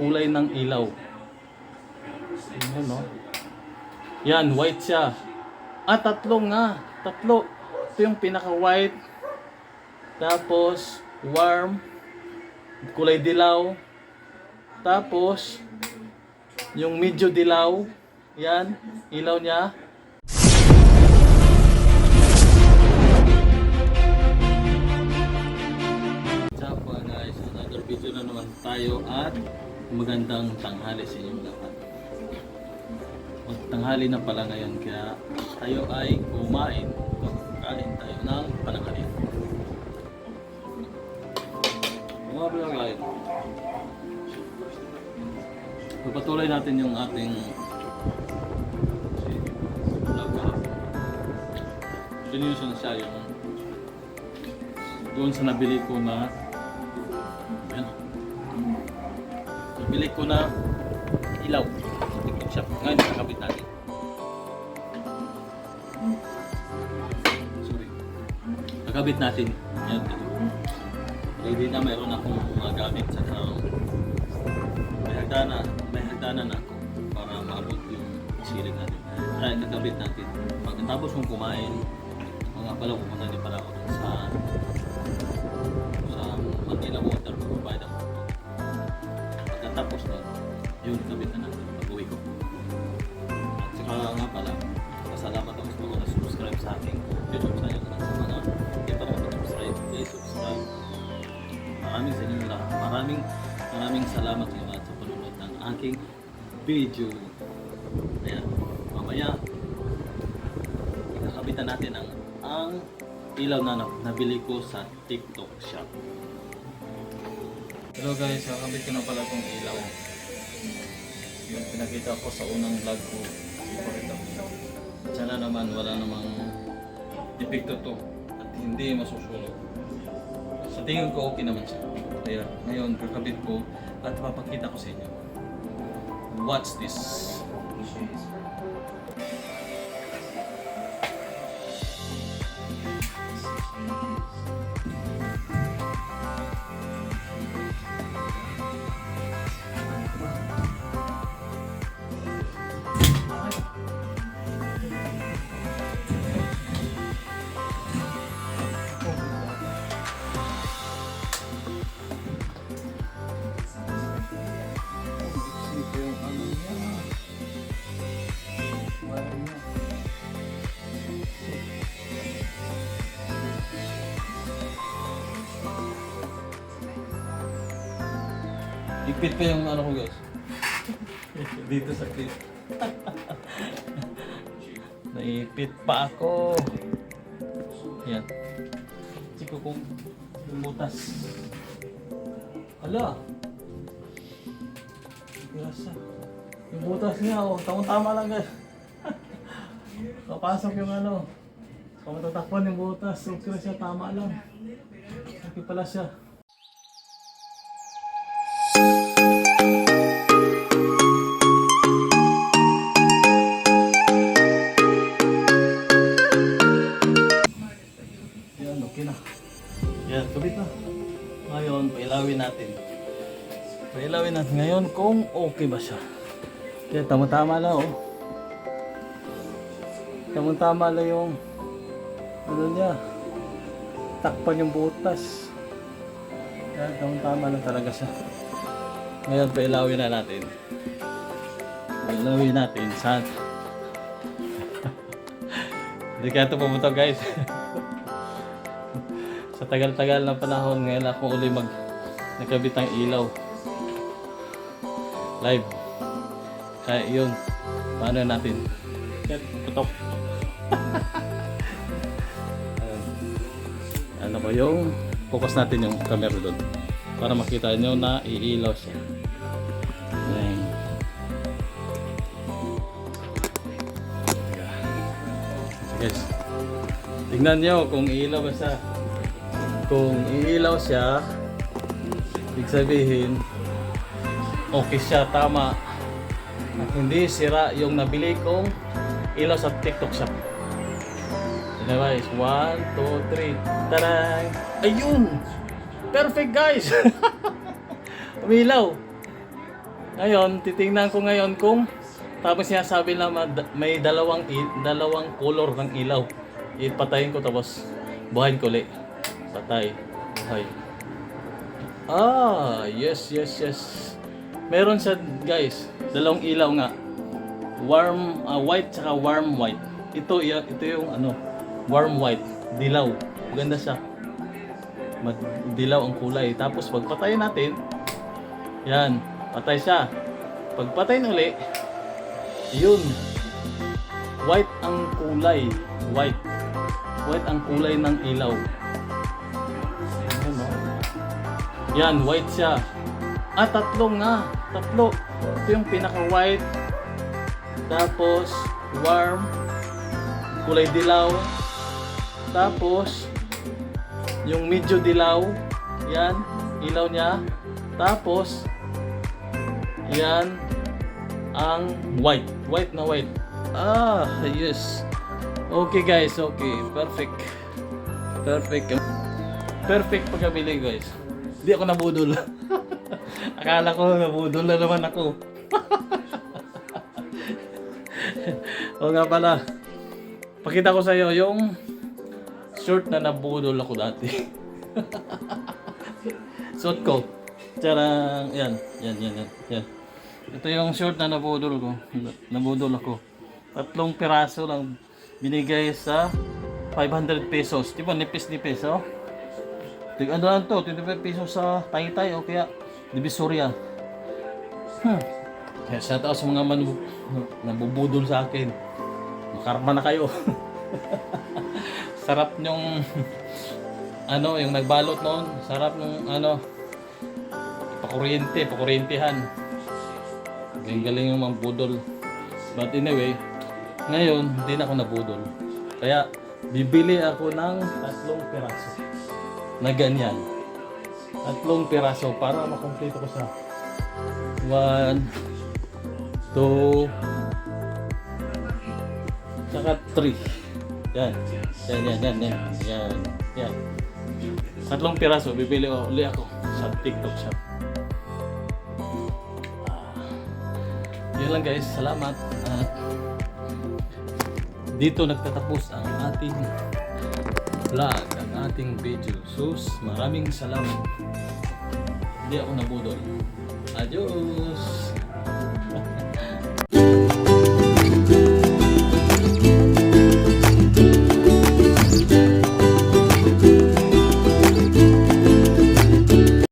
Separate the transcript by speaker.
Speaker 1: kulay ng ilaw. Yan, no? Yan, white siya. Ah, tatlo nga. Tatlo. Ito yung pinaka-white. Tapos, warm. Kulay dilaw. Tapos, yung medyo dilaw. Yan, ilaw niya. Mga guys? Another video na naman tayo at magandang tanghali sa inyong lahat. At tanghali na pala ngayon kaya tayo ay kumain. Kain tayo ng pananghalian. Mga vlog guys. Pagpatuloy natin yung ating kahapon. Sinusun siya yung doon sa nabili ko na Nabili ko na ilaw sa TikTok shop. Ngayon nakakabit natin. Sorry. Nakabit natin. Yan. Ready na mayroon akong mga gamit sa may hagdanan, may hagdanan na ako para maabot yung silig natin. Kaya kakabit natin. Pagkatapos kong kumain, mga pala pumunta din pala ako sa sa Manila Water. Pagkatapos nun, yun kabit na natin pag uwi ko. At saka nga pala, pasalamat ako sa mga na-subscribe sa aking YouTube channel at sa mga hindi pa nakapag-subscribe, please subscribe. Maraming sa inyo lahat. Maraming maraming salamat sa lahat sa panonood ng aking video. Ayan, mamaya ikakabitan natin ang ang ilaw na na- nabili ko sa TikTok shop. Hello guys, kakabit ko na pala itong ilaw. Yung pinakita ko sa unang vlog ko. Ipakita ko. Sana naman wala namang epekto to at hindi masusunog. Sa tingin ko okay naman siya. Kaya ngayon kakabit ko at papakita ko sa inyo. Watch this. Ito Ipit pa yung ano ko guys. Dito sa clip. Naipit pa ako. Yan. Siko kong yung butas. Ala. Grasa. Yung butas niya, oh, tamang-tama lang guys. Papasok yung ano. Kung matatakpan yung butas, okay siya, tama lang. Okay pala siya. Pailawin natin ngayon kung okay ba siya. Kaya tama-tama lang oh. Tama-tama lang yung ano niya. Takpan yung butas. Kaya tama-tama lang talaga siya. Ngayon, pailawin na natin. Pailawin natin saan. Hindi kaya ito pumunta guys. Sa tagal-tagal na panahon, ngayon ako uli mag nakabit ng ilaw. Live. Kaya yun, paano natin? Putok. Ano ba yung focus natin yung camera doon para makita nyo na iilaw siya. Ayan. Yes. Tingnan nyo kung iilaw ba siya. Kung iilaw siya, ibig sabihin, okay siya, tama. At hindi sira yung nabili kong ilaw sa TikTok shop. Ano guys? 1, 2, 3. Tarang! Ayun! Perfect guys! Umilaw!
Speaker 2: Ngayon, titingnan ko ngayon kung tapos sinasabi na mad- may dalawang dalawang color ng ilaw. Ipatayin ko tapos buhayin ko ulit. Patay. Buhay. Ah, yes, yes, yes. Meron siya, guys, dalawang ilaw nga. Warm ah, white tsaka warm white. Ito, ito yung ano, warm white, dilaw. Maganda siya. Mag- dilaw ang kulay. Tapos pagpatayin natin, yan, patay siya. Pagpatayin uli, yun. White ang kulay. White. White ang kulay ng ilaw. No? Yan, white siya. Ah, tatlo nga. Tatlo. Ito yung pinaka-white. Tapos, warm. Kulay dilaw. Tapos, yung medyo dilaw. Yan, ilaw niya. Tapos, yan, ang white. White na white. Ah, yes. Okay guys, okay. Perfect. Perfect. Perfect pagkabili guys. Hindi ako nabudol. Akala ko nabudol na naman ako. o nga pala. Pakita ko sa iyo yung short na nabudol ako dati. Suot ko. Charang, yan, yan, yan, yan, yan. Ito yung short na nabudol ko. Nabudol ako. Tatlong piraso lang binigay sa 500 pesos. Di nipis-nipis, oh? Tig ano lang to, 25 pesos sa Taytay o kaya Divisoria. Hmm. Kaya shout out sa mga man nabubudol sa akin. Makarma na kayo. Sarap nyong ano, yung nagbalot noon. Sarap nung ano, pakuryente, pakuryentehan. Galing-galing yung mga budol. But anyway, ngayon, hindi na ako nabudol. Kaya, bibili ako ng tatlong piraso. Na ganyan. Tatlong piraso para makompleto ko sa one, two, saka three. Yan. Yan, yan, yan, yan. Yan. Yan. Tatlong piraso, bibili ko uli ako sa TikTok shop. Yun lang guys, salamat. At dito nagtatapos ang ating vlog, ating video. Sus, maraming salamat. Hindi ako nabudol. Adios!